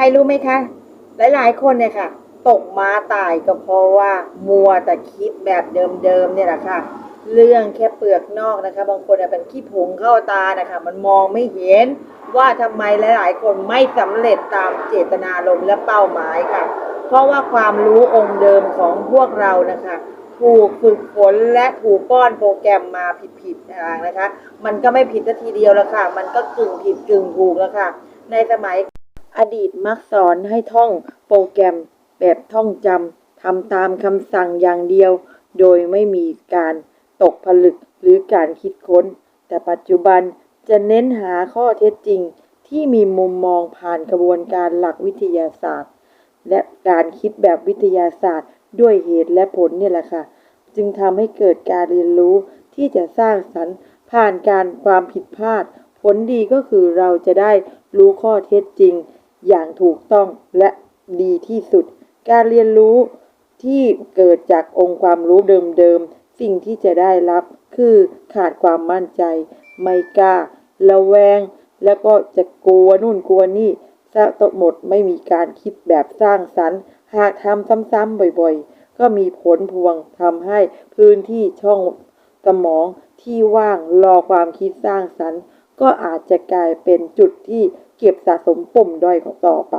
รรู้ไหมคะ หลายๆ คนเนี่ยค่ะ ตกม้าตายก็เพราะว่ามัวแต่คิดแบบเดิมๆเนี่ยแหละค่ะ เรื่องแค่เปลือกนอกนะคะ บางคนเนี่ยเป็นขี้ผงเข้าตานะคะ มันมองไม่เห็นว่าทำไมหลาย ๆ คนไม่สำเร็จตามเจตนารมณ์และเป้าหมายค่ะ เพราะว่าความรู้องค์เดิมของพวกเรานะคะถูกฝึกฝนและถูกป้อนโปรแกรมมาผิดๆทางนะคะ มันก็ไม่ผิดทีเดียวแล้วค่ะ มันก็กึ่งผิดกึ่งถูกแล้วค่ะ ในสมัย อดีตมักสอนให้ท่องโปรแกรมแบบท่องจำทำตามคำสั่งอย่างเดียว โดยไม่มีการตกผลึกหรือการคิดค้น แต่ปัจจุบันจะเน้นหาข้อเท็จจริง ที่มีมุมมองผ่านกระบวนการหลักวิทยาศาสตร์ และการคิดแบบวิทยาศาสตร์ ด้วยเหตุและผลเนี่ยแหละค่ะ จึงทำให้เกิดการเรียนรู้ที่จะสร้างสรรค์ผ่านการความผิดพลาด ผลดีก็คือเราจะได้รู้ข้อเท็จจริง อย่างถูกต้องและดีที่สุด การเรียนรู้ที่เกิดจากองค์ความรู้เดิมๆ สิ่งที่จะได้รับคือขาดความมั่นใจ ไม่กล้า ระแวง แล้วก็จะกลัวนู่นกลัวนี่ซะตหมดไม่มีการคิดแบบสร้างสรรค์ หากทำซ้ำๆบ่อยๆ ก็มีผลพวงทำให้พื้นที่ช่องสมองที่ว่างรอความคิดสร้างสรรค์ ก็อาจจะกลายเป็นจุดที่เก็บสะสมปมด้อยของต่อไป